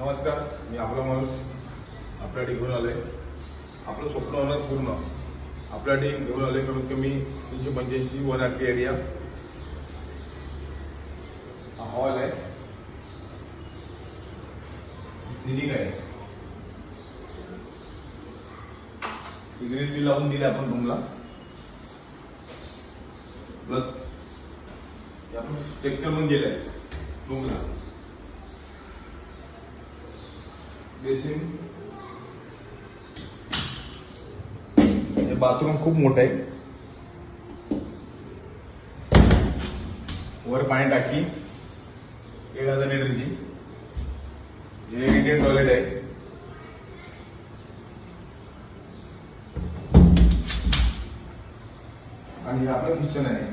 नमस्कार मी आपला माणूस आपल्यासाठी घेऊन आलोय. आपलं स्वप्न होणार पूर्ण. आपल्यासाठी घेऊन आलोय कमीत कमी तीनशे पंच्याऐंशी वन आर एरिया हा हॉल आहे. सिलिंग आहे. ग्रिल बी लावून दिले आपण रूमला प्लस आपण स्ट्रक्चर पण गेलंय रूमला बेसिन हे बाथरूम खूप मोठं आहे. वर पाणी टाकी. एक हजार लिटरची हे इंडियन टॉयलेट आहे. आणि हे आपलं किचन आहे.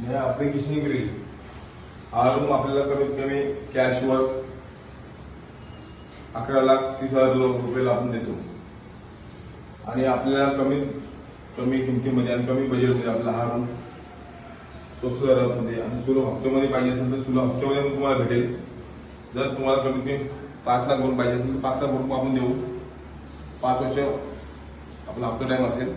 हे आपले किचन ग्रिल हा रूम आपल्याला कमीत कमी कॅशवर अकरा लाख तीस हजार रुपये आपण देतो. आणि आपल्याला कमीत कमी किमतीमध्ये आणि कमी बजेटमध्ये आपला हा रूम स्वस्त दरामध्ये आणि सुलभ हप्त्यामध्ये पाहिजे असेल तर सुलभ हप्त्यामध्ये पण तुम्हाला भेटेल. जर तुम्हाला कमीत कमी पाच लाख भरून पाहिजे असेल तर पाच लाख भरून आपण देऊ. पाच वर्ष आपला हप्ता टाईम असेल.